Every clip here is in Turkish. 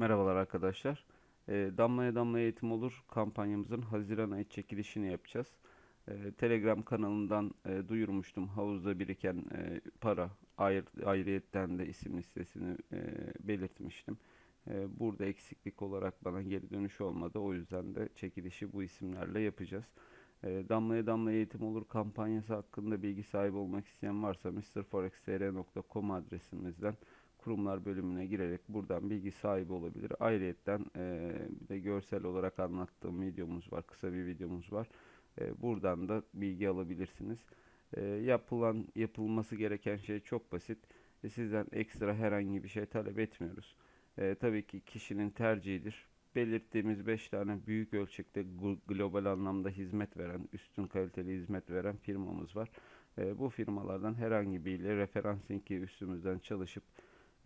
Merhabalar arkadaşlar. Ee, Damlaya Damlaya Eğitim Olur kampanyamızın Haziran ayı çekilişini yapacağız. Ee, Telegram kanalından e, duyurmuştum havuzda biriken e, para ayrı, ayrıyetten de isim listesini e, belirtmiştim. E, burada eksiklik olarak bana geri dönüş olmadı. O yüzden de çekilişi bu isimlerle yapacağız. E, Damlaya Damlaya Eğitim Olur kampanyası hakkında bilgi sahibi olmak isteyen varsa mrforextr.com adresimizden kurumlar bölümüne girerek buradan bilgi sahibi olabilir. Ayrıyetten e, bir de görsel olarak anlattığım videomuz var. Kısa bir videomuz var. E, buradan da bilgi alabilirsiniz. E, yapılan yapılması gereken şey çok basit. E, sizden ekstra herhangi bir şey talep etmiyoruz. E, tabii ki kişinin tercihidir. Belirttiğimiz 5 tane büyük ölçekte gl- global anlamda hizmet veren, üstün kaliteli hizmet veren firmamız var. E, bu firmalardan herhangi biriyle referans linki üstümüzden çalışıp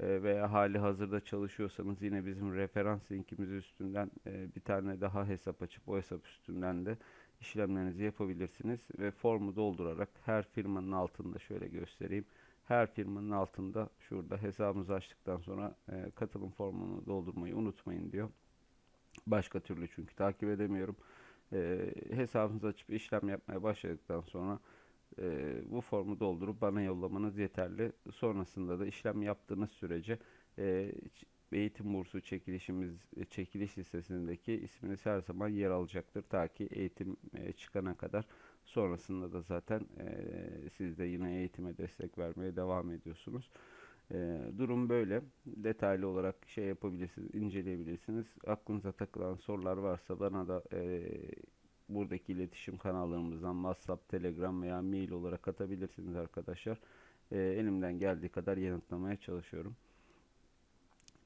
veya hali hazırda çalışıyorsanız yine bizim referans linkimiz üstünden e, bir tane daha hesap açıp o hesap üstünden de işlemlerinizi yapabilirsiniz ve formu doldurarak her firmanın altında şöyle göstereyim. Her firmanın altında şurada hesabınızı açtıktan sonra e, katılım formunu doldurmayı unutmayın diyor. Başka türlü çünkü takip edemiyorum. E, hesabınızı açıp işlem yapmaya başladıktan sonra e, bu formu doldurup bana yollamanız yeterli. Sonrasında da işlem yaptığınız sürece e, eğitim bursu çekilişimiz e, çekiliş listesindeki isminiz her zaman yer alacaktır ta ki eğitim e, çıkana kadar. Sonrasında da zaten e, siz de yine eğitime destek vermeye devam ediyorsunuz. E, durum böyle. Detaylı olarak şey yapabilirsiniz, inceleyebilirsiniz. Aklınıza takılan sorular varsa bana da e, buradaki iletişim kanallarımızdan WhatsApp, Telegram veya mail olarak atabilirsiniz arkadaşlar. Ee, elimden geldiği kadar yanıtlamaya çalışıyorum.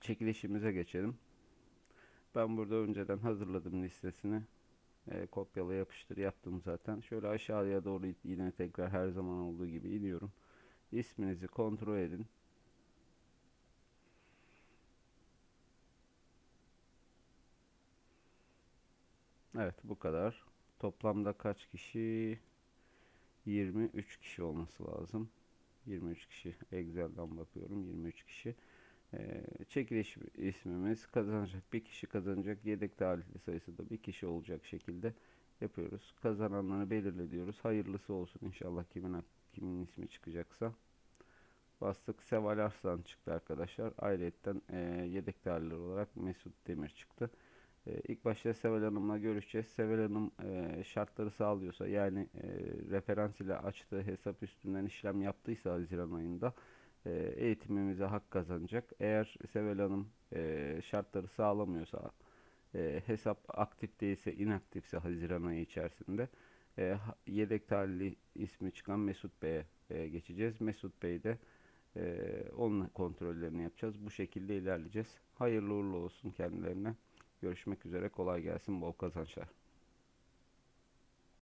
Çekilişimize geçelim. Ben burada önceden hazırladım listesini. Ee, kopyala yapıştır yaptım zaten. Şöyle aşağıya doğru yine tekrar her zaman olduğu gibi iniyorum. İsminizi kontrol edin. Evet bu kadar. Toplamda kaç kişi? 23 kişi olması lazım. 23 kişi. Excel'den bakıyorum. 23 kişi. Ee, çekiliş ismimiz kazanacak. Bir kişi kazanacak. Yedek talihli sayısı da bir kişi olacak şekilde yapıyoruz. Kazananları belirle diyoruz. Hayırlısı olsun inşallah kimin kimin ismi çıkacaksa. Bastık. Seval Arslan çıktı arkadaşlar. Ayrıyetten e, yedek talihli olarak Mesut Demir çıktı. E, ilk başta Seval Hanım'la görüşeceğiz. Seval Hanım e, şartları sağlıyorsa yani e, referans ile açtığı hesap üstünden işlem yaptıysa Haziran ayında e, eğitimimize hak kazanacak. Eğer Seval Hanım şartları sağlamıyorsa hesap aktif değilse inaktifse Haziran ayı içerisinde yedek talihli ismi çıkan Mesut Bey'e geçeceğiz. Mesut Bey de onun kontrollerini yapacağız. Bu şekilde ilerleyeceğiz. Hayırlı uğurlu olsun kendilerine. Görüşmek üzere. Kolay gelsin. Bol kazançlar.